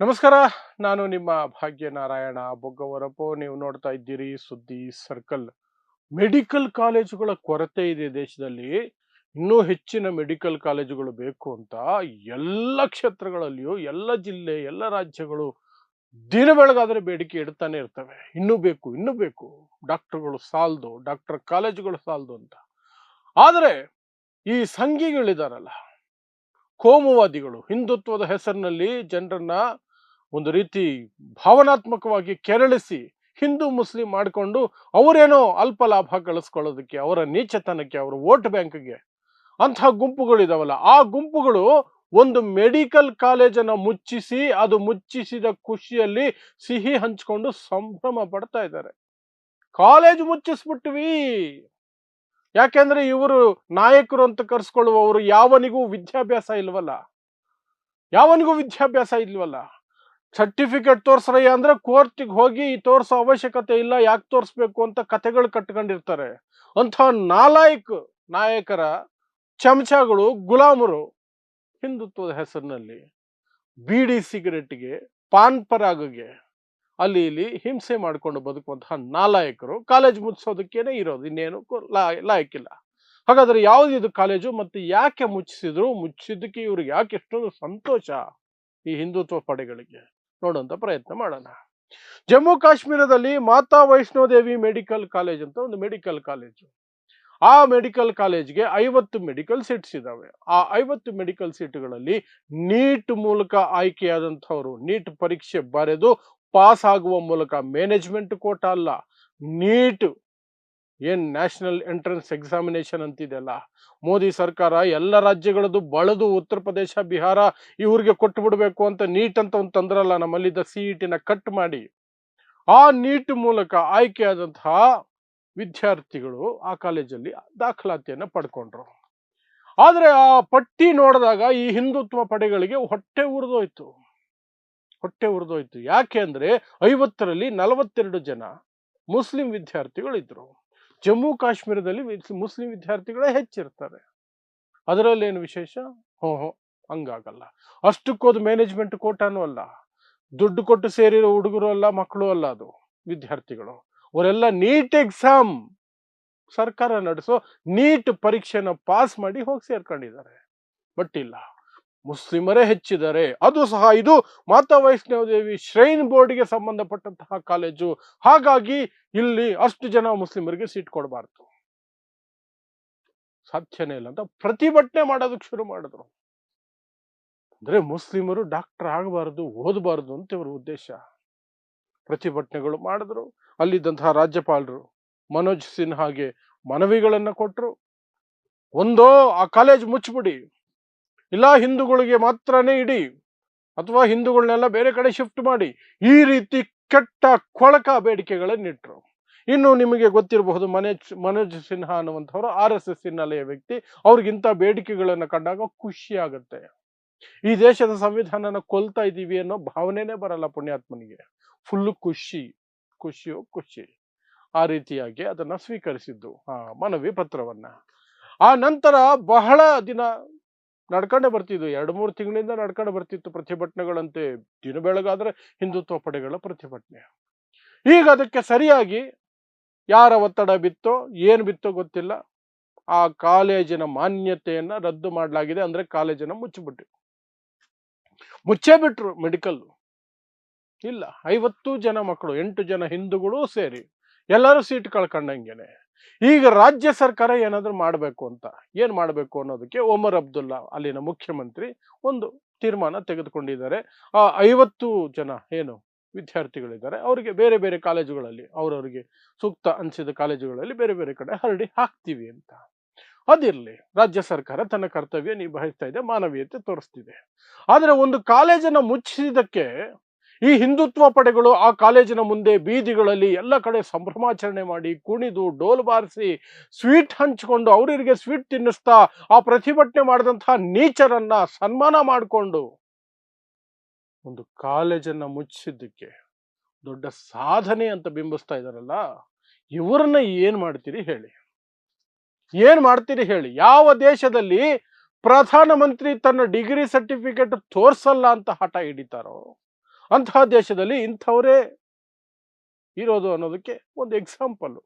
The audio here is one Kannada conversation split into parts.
ನಮಸ್ಕಾರ, ನಾನು ನಿಮ್ಮ ಭಾಗ್ಯನಾರಾಯಣ ಬೊಗ್ಗವರಪ್ಪು. ನೀವು ನೋಡ್ತಾ ಇದ್ದೀರಿ ಸುದ್ದಿ ಸರ್ಕಲ್. ಮೆಡಿಕಲ್ ಕಾಲೇಜುಗಳ ಕೊರತೆ ಇದೆ ದೇಶದಲ್ಲಿ. ಇನ್ನೂ ಹೆಚ್ಚಿನ ಮೆಡಿಕಲ್ ಕಾಲೇಜುಗಳು ಬೇಕು ಅಂತ ಎಲ್ಲ ಕ್ಷೇತ್ರಗಳಲ್ಲಿಯೂ, ಎಲ್ಲ ಜಿಲ್ಲೆ, ಎಲ್ಲ ರಾಜ್ಯಗಳು ದಿನ ಬೆಳಗಾದರೆ ಬೇಡಿಕೆ ಇಡ್ತಾನೆ ಇರ್ತವೆ. ಇನ್ನೂ ಬೇಕು ಇನ್ನೂ ಬೇಕು. ಡಾಕ್ಟರ್ಗಳು ಸಾಲದು, ಡಾಕ್ಟರ್ ಕಾಲೇಜುಗಳು ಸಾಲದು ಅಂತ. ಆದರೆ ಈ ಸಂಘಿಗಳಿದಾರಲ್ಲ, ಕೋಮುವಾದಿಗಳು, ಹಿಂದುತ್ವದ ಹೆಸರಿನಲ್ಲಿ ಜನರನ್ನ ಒಂದು ರೀತಿ ಭಾವನಾತ್ಮಕವಾಗಿ ಕೆರಳಿಸಿ ಹಿಂದೂ ಮುಸ್ಲಿಂ ಮಾಡಿಕೊಂಡು ಅವರೇನೋ ಅಲ್ಪ ಲಾಭ ಗಳಿಸ್ಕೊಳ್ಳೋದಕ್ಕೆ ಅವರ ನೀಚತನಕ್ಕೆ, ಅವರ ವೋಟ್ ಬ್ಯಾಂಕ್ಗೆ ಅಂತಹ ಗುಂಪುಗಳಿದಾವಲ್ಲ, ಆ ಗುಂಪುಗಳು ಒಂದು ಮೆಡಿಕಲ್ ಕಾಲೇಜನ್ನು ಮುಚ್ಚಿಸಿ, ಅದು ಮುಚ್ಚಿಸಿದ ಖುಷಿಯಲ್ಲಿ ಸಿಹಿ ಹಂಚ್ಕೊಂಡು ಸಂಭ್ರಮ ಪಡ್ತಾ ಇದ್ದಾರೆ. ಕಾಲೇಜ್ ಮುಚ್ಚಿಸ್ಬಿಟ್ವಿ. ಯಾಕೆಂದ್ರೆ ಇವರು ನಾಯಕರು ಅಂತ ಕರ್ಸ್ಕೊಳ್ಳುವವರು ಯಾವನಿಗೂ ವಿದ್ಯಾಭ್ಯಾಸ ಇಲ್ವಲ್ಲ? ಯಾವನಿಗೂ ವಿದ್ಯಾಭ್ಯಾಸ ಇಲ್ವಲ್ಲ? ಸರ್ಟಿಫಿಕೇಟ್ ತೋರ್ಸ್ರಯ್ಯ ಅಂದ್ರೆ ಕೋರ್ಟಿಗೆ ಹೋಗಿ ತೋರ್ಸೋ ಅವಶ್ಯಕತೆ ಇಲ್ಲ, ಯಾಕೆ ತೋರಿಸ್ಬೇಕು ಅಂತ ಕಥೆಗಳು ಕಟ್ಕೊಂಡಿರ್ತಾರೆ. ಅಂತ ನಾಲಾಯಕ್ ನಾಯಕರ ಚಮಚಗಳು, ಗುಲಾಮರು ಹಿಂದುತ್ವದ ಹೆಸರಿನಲ್ಲಿ ಬೀಡಿ ಸಿಗರೆಟ್ಗೆ ಪಾನ್ ಪರಾಗಗೆ, ಅಲ್ಲಿ ಇಲ್ಲಿ ಹಿಂಸೆ ಮಾಡಿಕೊಂಡು ಬದುಕುವಂತಹ ನಾಲಾಯಕರು. ಕಾಲೇಜ್ ಮುಚ್ಚಿಸೋದಕ್ಕೇನೆ ಇರೋದು, ಇನ್ನೇನು ಲಾಯಕ್ಕಿಲ್ಲ. ಹಾಗಾದ್ರೆ ಯಾವ್ದು ಇದು ಕಾಲೇಜು ಮತ್ತೆ ಯಾಕೆ ಮುಚ್ಚಿಸಿದ್ರು? ಮುಚ್ಚಿದ್ದಕ್ಕೆ ಇವ್ರಿಗೆ ಯಾಕೆ ಎಷ್ಟೊಂದು ಸಂತೋಷ ಈ ಹಿಂದುತ್ವ ಪಡೆಗಳಿಗೆ? ನೋಡುವಂತ ಪ್ರಯತ್ನ ಮಾಡೋಣ. ಜಮ್ಮು ಕಾಶ್ಮೀರದಲ್ಲಿ ಮಾತಾ ವೈಷ್ಣೋದೇವಿ ಮೆಡಿಕಲ್ ಕಾಲೇಜ್ ಅಂತ ಒಂದು ಮೆಡಿಕಲ್ ಕಾಲೇಜು. ಆ ಮೆಡಿಕಲ್ ಕಾಲೇಜ್ಗೆ ಐವತ್ತು ಮೆಡಿಕಲ್ ಸೀಟ್ಸ್ ಇದಾವೆ. ಆ ಐವತ್ತು ಮೆಡಿಕಲ್ ಸೀಟ್ಗಳಲ್ಲಿ ನೀಟ್ ಮೂಲಕ ಆಯ್ಕೆಯಾದಂಥವರು ನೀಟ್ ಪರೀಕ್ಷೆ ಬರೆದು ಪಾಸ್ ಆಗುವ ಮೂಲಕ ಮ್ಯಾನೇಜ್ಮೆಂಟ್ ಕೋಟ ಅಲ್ಲ, ನೀಟ್ ಏನ್ ನ್ಯಾಷನಲ್ ಎಂಟ್ರೆನ್ಸ್ ಎಕ್ಸಾಮಿನೇಷನ್ ಅಂತಿದೆಯಲ್ಲ? ಮೋದಿ ಸರ್ಕಾರ ಎಲ್ಲ ರಾಜ್ಯಗಳದ್ದು ಬಳದು ಉತ್ತರ ಪ್ರದೇಶ, ಬಿಹಾರ ಇವ್ರಿಗೆ ಕೊಟ್ಟು ಬಿಡಬೇಕು ಅಂತ ನೀಟ್ ಅಂತ ಒಂದು ತಂದ್ರಲ್ಲ ನಮ್ಮಲ್ಲಿದ್ದ ಸಿ ನ ಕಟ್ ಮಾಡಿ. ಆ ನೀಟ್ ಮೂಲಕ ಆಯ್ಕೆಯಾದಂತಹ ವಿದ್ಯಾರ್ಥಿಗಳು ಆ ಕಾಲೇಜಲ್ಲಿ ದಾಖಲಾತಿಯನ್ನು ಪಡ್ಕೊಂಡ್ರು. ಆದರೆ ಆ ಪಟ್ಟಿ ನೋಡಿದಾಗ ಈ ಹಿಂದುತ್ವ ಪಡೆಗಳಿಗೆ ಹೊಟ್ಟೆ ಉರಿದೋಯ್ತು. ಹೊಟ್ಟೆ ಉರಿದೋಯ್ತು. ಯಾಕೆ ಅಂದರೆ ಐವತ್ತರಲ್ಲಿ ನಲವತ್ತೆರಡು ಜನ ಮುಸ್ಲಿಂ ವಿದ್ಯಾರ್ಥಿಗಳಿದ್ರು. ಜಮ್ಮು ಕಾಶ್ಮೀರದಲ್ಲಿ ಮುಸ್ಲಿಂ ವಿದ್ಯಾರ್ಥಿಗಳೇ ಹೆಚ್ಚಿರ್ತಾರೆ. ಅದರಲ್ಲಿ ಏನು ವಿಶೇಷ? ಹೋ ಹೋ, ಹಂಗಾಗಲ್ಲ. ಅಷ್ಟಕ್ಕೋದು ಮ್ಯಾನೇಜ್ಮೆಂಟ್ ಕೋಟಾನು ಅಲ್ಲ. ದುಡ್ಡು ಕೊಟ್ಟು ಸೇರಿರೋ ಹುಡುಗರು ಅಲ್ಲ, ಮಕ್ಕಳು ಅಲ್ಲ ಅದು ವಿದ್ಯಾರ್ಥಿಗಳು. ಅವರೆಲ್ಲ ನೀಟ್ ಎಕ್ಸಾಮ್ ಸರ್ಕಾರ ನಡೆಸೋ ನೀಟ್ ಪರೀಕ್ಷೆನ ಪಾಸ್ ಮಾಡಿ ಹೋಗಿ ಸೇರ್ಕೊಂಡಿದ್ದಾರೆ. ಬಟ್ ಇಲ್ಲ. ಮುಸ್ಲಿಮರೇ ಹೆಚ್ಚಿದ್ದಾರೆ ಅದು ಸಹ ಇದು ಮಾತಾ ವೈಷ್ಣವ ದೇವಿ ಶ್ರೈನ್ ಬೋರ್ಡ್ಗೆ ಸಂಬಂಧಪಟ್ಟಂತಹ ಕಾಲೇಜು. ಹಾಗಾಗಿ ಇಲ್ಲಿ ಅಷ್ಟು ಜನ ಮುಸ್ಲಿಮರಿಗೆ ಸೀಟ್ ಕೊಡಬಾರ್ದು. ಸಾಧ್ಯನೇ ಇಲ್ಲ ಅಂತ ಪ್ರತಿಭಟನೆ ಮಾಡೋದಕ್ಕೆ ಶುರು ಮಾಡಿದ್ರು. ಅಂದ್ರೆ ಮುಸ್ಲಿಮರು ಡಾಕ್ಟರ್ ಆಗಬಾರದು, ಓದಬಾರದು ಅಂತ ಇವರ ಉದ್ದೇಶ. ಪ್ರತಿಭಟನೆಗಳು ಮಾಡಿದ್ರು. ಅಲ್ಲಿದ್ದಂತಹ ರಾಜ್ಯಪಾಲರು ಮನೋಜ್ ಸಿನ್ಹಾಗೆ ಮನವಿಗಳನ್ನ ಕೊಟ್ಟರು ಒಂದೋ ಆ ಕಾಲೇಜ್ ಮುಚ್ಚಿಬಿಡಿ ಇಲ್ಲ ಹಿಂದೂಗಳಿಗೆ ಮಾತ್ರನೇ ಇಡಿ ಅಥವಾ ಹಿಂದೂಗಳನ್ನೆಲ್ಲ ಬೇರೆ ಕಡೆ ಶಿಫ್ಟ್ ಮಾಡಿ. ಈ ರೀತಿ ಕೆಟ್ಟ ಕೊಳಕ ಬೇಡಿಕೆಗಳನ್ನಿಟ್ರು. ಇನ್ನು ನಿಮಗೆ ಗೊತ್ತಿರಬಹುದು ಮನೋಜ್ ಮನೋಜ್ ಸಿನ್ಹಾ ಅನ್ನುವಂಥವ್ರು ಆರ್ ಎಸ್ ಎಸ್ ಹಿನ್ನೆಲೆಯ ವ್ಯಕ್ತಿ. ಅವ್ರಿಗಿಂತ ಬೇಡಿಕೆಗಳನ್ನು ಕಂಡಾಗ ಖುಷಿ ಆಗುತ್ತೆ. ಈ ದೇಶದ ಸಂವಿಧಾನನ ಕೊಲ್ತಾ ಇದ್ದೀವಿ ಅನ್ನೋ ಭಾವನೆನೇ ಬರಲ್ಲ ಪುಣ್ಯಾತ್ಮನಿಗೆ. ಫುಲ್ ಖುಷಿ, ಖುಷಿಯೋ ಖುಷಿ. ಆ ರೀತಿಯಾಗಿ ಅದನ್ನು ಸ್ವೀಕರಿಸಿದ್ದು ಆ ಮನವಿ ಪತ್ರವನ್ನ. ಆ ನಂತರ ಬಹಳ ದಿನ ನಡ್ಕೊಂಡೇ ಬರ್ತಿದ್ವು. ಎರಡು, ಮೂರು ತಿಂಗಳಿಂದ ನಡ್ಕೊಂಡು ಬರ್ತಿತ್ತು ಪ್ರತಿಭಟನೆಗಳಂತೆ. ದಿನ ಬೆಳಗಾದ್ರೆ ಹಿಂದುತ್ವ ಪಡೆಗಳ ಪ್ರತಿಭಟನೆ. ಈಗ ಅದಕ್ಕೆ ಸರಿಯಾಗಿ ಯಾರ ಒತ್ತಡ ಬಿತ್ತೋ, ಏನು ಬಿತ್ತೋ ಗೊತ್ತಿಲ್ಲ. ಆ ಕಾಲೇಜಿನ ಮಾನ್ಯತೆಯನ್ನು ರದ್ದು ಮಾಡಲಾಗಿದೆ ಅಂದ್ರೆ ಕಾಲೇಜನ್ನು ಮುಚ್ಚಿಬಿಟ್ಟು ಮುಚ್ಚೇ ಬಿಟ್ರು ಮೆಡಿಕಲ್. ಇಲ್ಲ, ಐವತ್ತು ಜನ ಮಕ್ಕಳು, ಎಂಟು ಜನ ಹಿಂದೂಗಳು ಸೇರಿ ಎಲ್ಲರೂ ಸೀಟ್ ಕಳ್ಕೊಂಡಂಗೆನೆ. ಈಗ ರಾಜ್ಯ ಸರ್ಕಾರ ಏನಾದರೂ ಮಾಡಬೇಕು ಅಂತ, ಏನು ಮಾಡಬೇಕು ಅನ್ನೋದಕ್ಕೆ ಒಮರ್ ಅಬ್ದುಲ್ಲಾ ಅಲ್ಲಿನ ಮುಖ್ಯಮಂತ್ರಿ ಒಂದು ತೀರ್ಮಾನ ತೆಗೆದುಕೊಂಡಿದ್ದಾರೆ. ಆ ಐವತ್ತು ಜನ ಏನು ವಿದ್ಯಾರ್ಥಿಗಳಿದ್ದಾರೆ, ಅವರಿಗೆ ಬೇರೆ ಬೇರೆ ಕಾಲೇಜುಗಳಲ್ಲಿ, ಅವರವರಿಗೆ ಸೂಕ್ತ ಅನಿಸಿದ ಕಾಲೇಜುಗಳಲ್ಲಿ ಬೇರೆ ಬೇರೆ ಕಡೆ ಹರಡಿ ಹಾಕ್ತೀವಿ ಅಂತ. ಅದಿರಲಿ, ರಾಜ್ಯ ಸರ್ಕಾರ ತನ್ನ ಕರ್ತವ್ಯ ನಿಭಾಯಿಸ್ತಾ ಇದೆ, ಮಾನವೀಯತೆ ತೋರಿಸ್ತಿದೆ. ಆದರೆ ಒಂದು ಕಾಲೇಜನ್ನ ಮುಚ್ಚಿಸಿದಕ್ಕೆ ಈ ಹಿಂದುತ್ವ ಪಡೆಗಳು ಆ ಕಾಲೇಜಿನ ಮುಂದೆ ಬೀದಿಗಳಲ್ಲಿ ಎಲ್ಲ ಕಡೆ ಸಂಭ್ರಮಾಚರಣೆ ಮಾಡಿ ಕುಣಿದು ಡೋಲ್ ಬಾರಿಸಿ ಸ್ವೀಟ್ ಹಂಚಿಕೊಂಡು ಅವರಿಗೆ ಸ್ವೀಟ್ ತಿನ್ನಿಸ್ತಾ ಆ ಪ್ರತಿಭಟನೆ ಮಾಡಿದಂತಹ ನೀಚರನ್ನ ಸನ್ಮಾನ ಮಾಡಿಕೊಂಡು ಒಂದು ಕಾಲೇಜನ್ನ ಮುಚ್ಚಿದ್ದಕ್ಕೆ ದೊಡ್ಡ ಸಾಧನೆ ಅಂತ ಬಿಂಬಿಸ್ತಾ ಇದಾರಲ್ಲ ಇವರನ್ನ ಏನ್ ಮಾಡ್ತೀರಿ ಹೇಳಿ. ಏನ್ ಮಾಡ್ತೀರಿ ಹೇಳಿ. ಯಾವ ದೇಶದಲ್ಲಿ ಪ್ರಧಾನಮಂತ್ರಿ ತನ್ನ ಡಿಗ್ರಿ ಸರ್ಟಿಫಿಕೇಟ್ ತೋರ್ಸಲ್ಲ ಅಂತ ಹಠ ಹಿಡಿತಾರೋ ಅಂತಹ ದೇಶದಲ್ಲಿ ಇಂಥವರೇ ಇರೋದು ಅನ್ನೋದಕ್ಕೆ ಒಂದು ಎಕ್ಸಾಂಪಲ್ಲು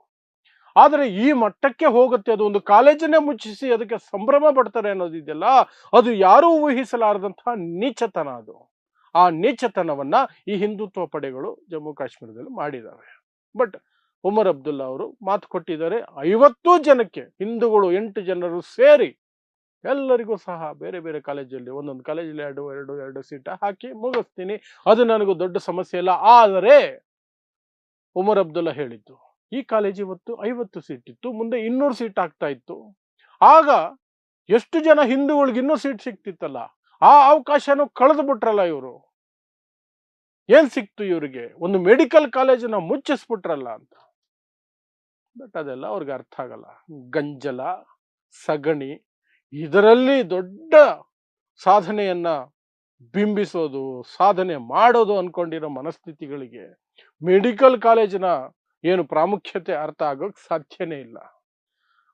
ಆದರೆ ಈ ಮಟ್ಟಕ್ಕೆ ಹೋಗುತ್ತೆ, ಅದು ಒಂದು ಕಾಲೇಜನ್ನೇ ಮುಚ್ಚಿಸಿ ಅದಕ್ಕೆ ಸಂಭ್ರಮ ಪಡ್ತಾರೆ ಅನ್ನೋದಿದೆಯಲ್ಲ ಅದು ಯಾರೂ ಊಹಿಸಲಾರದಂತಹ ನೀಚತನ ಅದು. ಆ ನೀಚತನವನ್ನು ಈ ಹಿಂದುತ್ವ ಪಡೆಗಳು ಜಮ್ಮು ಕಾಶ್ಮೀರದಲ್ಲಿ ಮಾಡಿದ್ದಾವೆ ಬಟ್ ಉಮರ್ ಅಬ್ದುಲ್ಲಾ ಅವರು ಮಾತು ಕೊಟ್ಟಿದ್ದಾರೆ, ಐವತ್ತು ಜನಕ್ಕೆ ಹಿಂದೂಗಳು ಎಂಟು ಜನರು ಸೇರಿ ಎಲ್ಲರಿಗೂ ಸಹ ಬೇರೆ ಬೇರೆ ಕಾಲೇಜಲ್ಲಿ, ಒಂದೊಂದು ಕಾಲೇಜಲ್ಲಿ ಎರಡು ಎರಡು ಎರಡು ಸೀಟ ಹಾಕಿ ಮುಗಿಸ್ತೀನಿ. ಅದು ನನಗೂ ದೊಡ್ಡ ಸಮಸ್ಯೆ ಇಲ್ಲ. ಆದರೆ ಉಮರ್ ಅಬ್ದುಲ್ಲಾ ಹೇಳಿದ್ದು, ಈ ಕಾಲೇಜ್ ಇವತ್ತು ಐವತ್ತು ಸೀಟ್ ಇತ್ತು, ಮುಂದೆ ಇನ್ನೂರು ಸೀಟ್ ಆಗ್ತಾ ಇತ್ತು. ಆಗ ಎಷ್ಟು ಜನ ಹಿಂದೂಗಳಿಗೆ ಇನ್ನೂ ಸೀಟ್ ಸಿಕ್ತಿತ್ತಲ್ಲ? ಆ ಅವಕಾಶನೂ ಕಳೆದು ಬಿಟ್ರಲ್ಲ ಇವರು. ಏನ್ ಸಿಕ್ತು ಇವರಿಗೆ? ಒಂದು ಮೆಡಿಕಲ್ ಕಾಲೇಜನ್ನ ಮುಚ್ಚಿಸ್ಬಿಟ್ರಲ್ಲ ಅಂತ. ಬಟ್ ಅದೆಲ್ಲ ಅವ್ರಿಗೆ ಅರ್ಥ ಆಗಲ್ಲ. ಗಂಜಲ, ಸಗಣಿ ಇದರಲ್ಲಿ ದೊಡ್ಡ ಸಾಧನೆಯನ್ನ ಬಿಂಬಿಸೋದು, ಸಾಧನೆ ಮಾಡೋದು ಅನ್ಕೊಂಡಿರೋ ಮನಸ್ಥಿತಿಗಳಿಗೆ ಮೆಡಿಕಲ್ ಕಾಲೇಜಿನ ಏನು ಪ್ರಾಮುಖ್ಯತೆ ಅರ್ಥ ಆಗೋಕ್ ಸಾಧ್ಯನೇ ಇಲ್ಲ.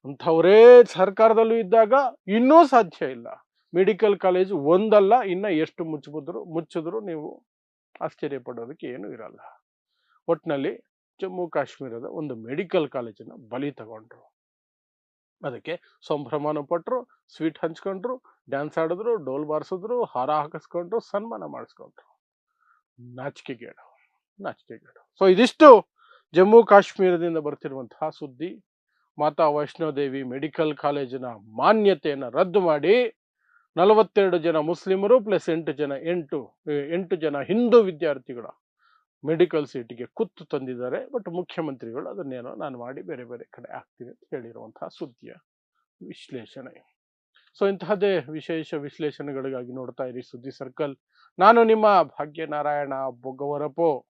ಅಂಥವರೇ ಸರ್ಕಾರದಲ್ಲೂ ಇದ್ದಾಗ ಇನ್ನೂ ಸಾಧ್ಯ ಇಲ್ಲ. ಮೆಡಿಕಲ್ ಕಾಲೇಜ್ ಒಂದಲ್ಲ, ಇನ್ನ ಎಷ್ಟು ಮುಚ್ಚಬಿದ್ರು ಮುಚ್ಚಿದ್ರು ನೀವು ಆಶ್ಚರ್ಯ ಪಡೋದಕ್ಕೆ ಏನು ಇರಲ್ಲ. ಒಟ್ಟಿನಲ್ಲಿ ಜಮ್ಮು ಕಾಶ್ಮೀರದ ಒಂದು ಮೆಡಿಕಲ್ ಕಾಲೇಜನ್ನ ಬಲಿ ತಗೊಂಡ್ರು. ಅದಕ್ಕೆ ಸಂಭ್ರಮನ ಪಟ್ಟರು ಸ್ವೀಟ್ ಹಂಚ್ಕೊಂಡ್ರು, ಡ್ಯಾನ್ಸ್ ಆಡಿದ್ರು, ಡೋಲ್ ಬಾರಿಸಿದ್ರು, ಹಾರ ಹಾಕಿಸ್ಕೊಂಡ್ರು, ಸನ್ಮಾನ ಮಾಡಿಸ್ಕೊಂಡ್ರು. ನಾಚಿಕೆಗೇಡು ನಾಚಿಕೆಗೇಡು ಸೊ ಇದಿಷ್ಟು ಜಮ್ಮು ಕಾಶ್ಮೀರದಿಂದ ಬರ್ತಿರುವಂತಹ ಸುದ್ದಿ. ಮಾತಾ ವೈಷ್ಣೋದೇವಿ ಮೆಡಿಕಲ್ ಕಾಲೇಜಿನ ಮಾನ್ಯತೆಯನ್ನು ರದ್ದು ಮಾಡಿ ನಲವತ್ತೆರಡು ಜನ ಮುಸ್ಲಿಮರು ಪ್ಲಸ್ ಎಂಟು ಜನ ಎಂಟು ಎಂಟು ಜನ ಹಿಂದೂ ವಿದ್ಯಾರ್ಥಿಗಳ. ಮೆಡಿಕಲ್ ಸೀಟಿಗೆ ಕುತ್ತು ತಂದಿದ್ದಾರೆ, ಬಟ್ ಮುಖ್ಯಮಂತ್ರಿಗಳು ಅದನ್ನೇನೋ ನಾನು ಮಾಡಿ ಬೇರೆ ಬೇರೆ ಕಡೆ ಹಾಕ್ತೀನಿ ಅಂತ ಹೇಳಿರುವಂತಹ ಸುದ್ದಿಯ ವಿಶ್ಲೇಷಣೆ. ಸೊ ಇಂತಹದ್ದೇ ವಿಶೇಷ ವಿಶ್ಲೇಷಣೆಗಳಿಗಾಗಿ ನೋಡ್ತಾ ಇರಿ ಸುದ್ದಿ ಸರ್ಕಲ್. ನಾನು ನಿಮ್ಮ ಭಾಗ್ಯನಾರಾಯಣ ಬೊಗ್ಗವರಪೋ.